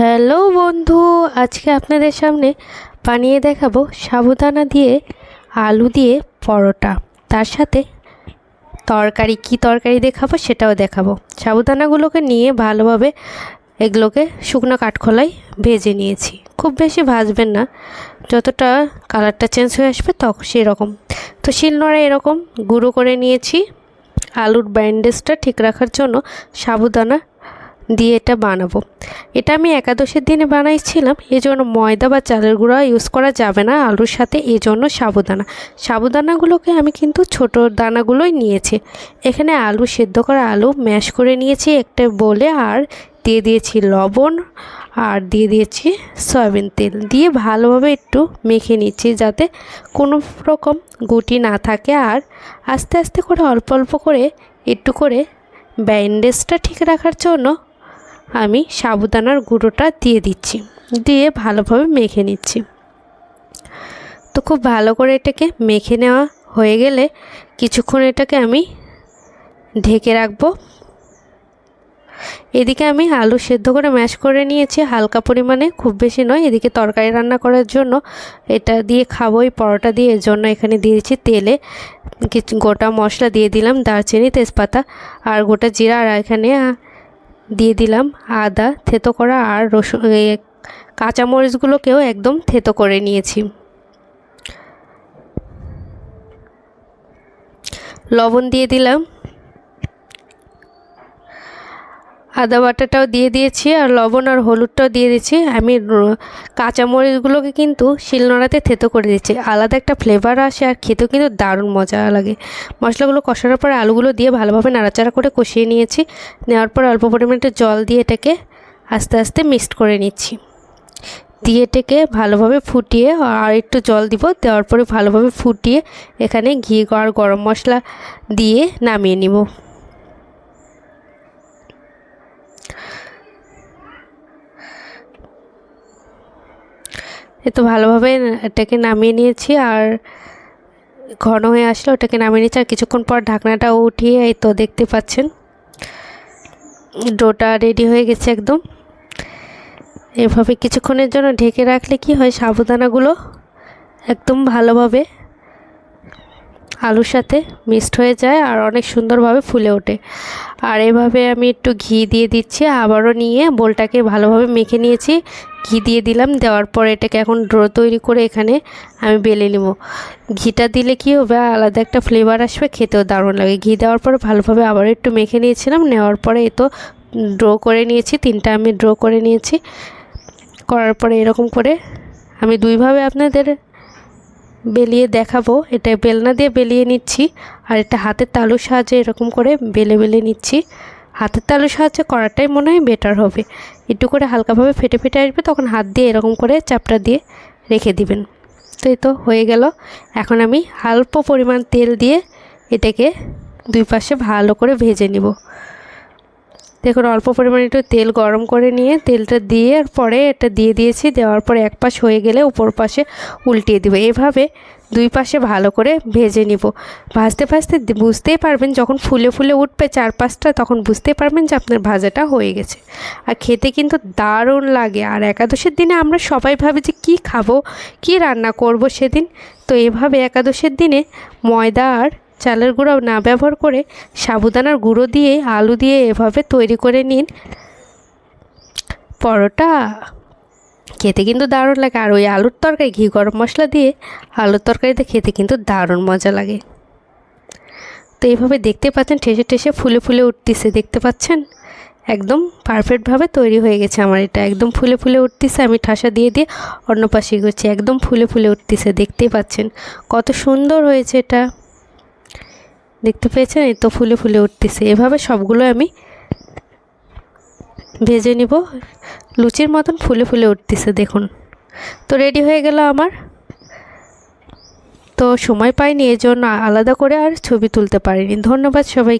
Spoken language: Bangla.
হ্যালো বন্ধু, আজকে আপনাদের সামনে বানিয়ে দেখাবো সাবুদানা দিয়ে আলু দিয়ে পরোটা। তার সাথে তরকারি, কি তরকারি দেখাবো সেটাও দেখাবো। সাবুদানাগুলোকে নিয়ে ভালোভাবে এগুলোকে শুকনো কাঠখোলায় ভেজে নিয়েছি। খুব বেশি ভাজবেন না, যতটা কালারটা চেঞ্জ হয়ে আসবে তখন সেরকম। তো শিলনোড়া এরকম গুঁড়ো করে নিয়েছি। আলুর ব্যান্ডেজটা ঠিক রাখার জন্য সাবুদানা দিয়ে এটা বানাবো। এটা আমি একাদশের দিনে বানাইছিলাম এই জন্য ময়দা বা চালের গুঁড়া ইউজ করা যাবে না, আলুর সাথে এই জন্য সাবুদানা। সাবুদানাগুলোকে আমি কিন্তু ছোট দানাগুলোই নিয়েছি। এখানে আলু সেদ্ধ করা আলু ম্যাশ করে নিয়েছি একটা বলে আর দিয়ে দিয়েছি লবণ, আর দিয়ে দিয়েছি সয়াবিন তেল। দিয়ে ভালোভাবে একটু মেখে নিচ্ছি যাতে কোনো রকম গুটি না থাকে, আর আস্তে আস্তে করে অল্প অল্প করে একটু করে ব্যান্ডেজটা ঠিক রাখার জন্য আমি সাবুদানার গুঁড়োটা দিয়ে দিচ্ছি। দিয়ে ভালোভাবে মেখে নিচ্ছি। তো খুব ভালো করে এটাকে মেখে নেওয়া হয়ে গেলে কিছুক্ষণ এটাকে আমি ঢেকে রাখব। এদিকে আমি আলু সেদ্ধ করে ম্যাশ করে নিয়েছি। হালকা পরিমাণে, খুব বেশি নয়। এদিকে তরকারি রান্না করার জন্য এটা দিয়ে খাব, এই পরোটা দিয়ে। এর জন্য এখানে দিয়েছি তেলে কিছু গোটা মশলা দিয়ে দিলাম, দারচিনি, তেজপাতা আর গোটা জিরা। আর এখানে দিয়ে দিলাম আদা, থেতো করা আর রসুন কাঁচামরিচগুলোকেও একদম থেতো করে নিয়েছি। লবণ দিয়ে দিলাম। আদা বাটাটাও দিয়ে দিয়েছি আর লবণ আর হলুদটাও দিয়ে দিয়েছি। আমি কাঁচামরিচগুলোকে কিন্তু শিলনোড়াতে থেতো করে দিচ্ছি আলাদা একটা ফ্লেভার আসে আর খেতেও কিন্তু দারুণ মজা লাগে। মশলাগুলো কষানোর পর আলুগুলো দিয়ে ভালোভাবে নাড়াচাড়া করে কষিয়ে নিয়েছি। নেওয়ার পর অল্প পরিমাণে জল দিয়ে এটাকে আস্তে আস্তে মিক্সড করে নিচ্ছি। দিয়ে এটাকে ভালোভাবে ফুটিয়ে আর একটু জল দিব। দেওয়ার পরে ভালোভাবে ফুটিয়ে এখানে ঘি আর গরম মশলা দিয়ে নামিয়ে নিব। তো ভালোভাবে এটাকে নামিয়ে নিয়েছি আর ঘন হয়ে আসলে, ওটাকে নামিয়ে নিয়েছি। আর কিছুক্ষণ পর ঢাকনাটা উঠিয়ে এই তো দেখতে পাচ্ছেন, ডোটা রেডি হয়ে গেছে একদম। এভাবে কিছুক্ষণের জন্য ঢেকে রাখলে কি হয় সাবুদানাগুলো একদম ভালোভাবে আলুর সাথে মিক্সড হয়ে যায় আর অনেক সুন্দরভাবে ফুলে ওঠে। আর এভাবে আমি একটু ঘি দিয়ে দিচ্ছি, আবারও নিয়ে বোলটাকে ভালোভাবে মেখে নিয়েছি। ঘি দিয়ে দিলাম, দেওয়ার পর এটাকে এখন ড্রো তৈরি করে এখানে আমি বেলে নেব। ঘিটা দিলে কি হবে, আলাদা একটা ফ্লেভার আসবে, খেতেও দারুণ লাগে। ঘি দেওয়ার পরে ভালোভাবে আবার একটু মেখে নিয়েছিলাম, নেওয়ার পরে এ তো ড্রো করে নিয়েছি, তিনটা আমি ড্রো করে নিয়েছি। করার পরে এরকম করে আমি দুইভাবে আপনাদের বেলিয়ে দেখাবো। এটা বেলনা দিয়ে বেলিয়ে নিচ্ছি। আর এটা হাতের তালুর সাহায্যে এরকম করে বেলে বেলে নিচ্ছি। হাতের তালুর সাহায্যে করাটাই মনে হয় বেটার হবে। একটু করে হালকাভাবে ফেটে ফেটে আসবে, তখন হাত দিয়ে এরকম করে চাপটা দিয়ে রেখে দিবেন। তো তো হয়ে গেল। এখন আমি অল্প পরিমাণ তেল দিয়ে এটাকে দুই পাশে ভালো করে ভেজে নিব। দেখুন, অল্প পরিমাণে একটু তেল গরম করে নিয়ে তেলটা দিয়ে পরে এটা দিয়ে দিয়েছি, দেওয়ার পরে এক পাশ হয়ে গেলে উপর পাশে উল্টিয়ে দিব। এভাবে দুই পাশে ভালো করে ভেজে নিব। ভাজতে ভাজতে বুঝতেই পারবেন, যখন ফুলে ফুলে উঠবে চার পাঁচটা তখন বুঝতেই পারবেন যে আপনার ভাজাটা হয়ে গেছে। আর খেতে কিন্তু দারুণ লাগে। আর একাদশের দিনে আমরা সবাই ভাবি যে কী খাব, কী রান্না করব সেদিন। তো এভাবে একাদশের দিনে ময়দা আর চালের গুঁড়ো না ব্যবহার করে সাবুদানার গুঁড়ো দিয়ে আলু দিয়ে এভাবে তৈরি করে নিন। পরোটা খেতে কিন্তু দারুণ লাগে। আর ওই আলুর তরকারি, ঘি, গরম মশলা দিয়ে আলুর তরকারিতে খেতে কিন্তু দারুণ মজা লাগে। তো এইভাবে দেখতে পাচ্ছেন, ঠেসে ঠেসে ফুলে ফুলে উঠতেছে, দেখতে পাচ্ছেন? একদম পারফেক্টভাবে তৈরি হয়ে গেছে আমার এটা। একদম ফুলে ফুলে উঠতেছে, আমি ঠাসা দিয়ে দিয়ে অন্য পাশে করছি একদম ফুলে ফুলে উঠতেছে, দেখতেই পাচ্ছেন। কত সুন্দর হয়েছে এটা। দেখতে পেয়েছেন? এই তো ফুলে ফুলে উঠতেছে। এভাবে সবগুলো আমি ভেজে নিব। লুচির মতন ফুলে ফুলে উঠতেছে, দেখুন। তো রেডি হয়ে গেল আমার। তো সময় পাইনি, এজন্য আলাদা করে আর ছবি তুলতে পারিনি। ধন্যবাদ সবাই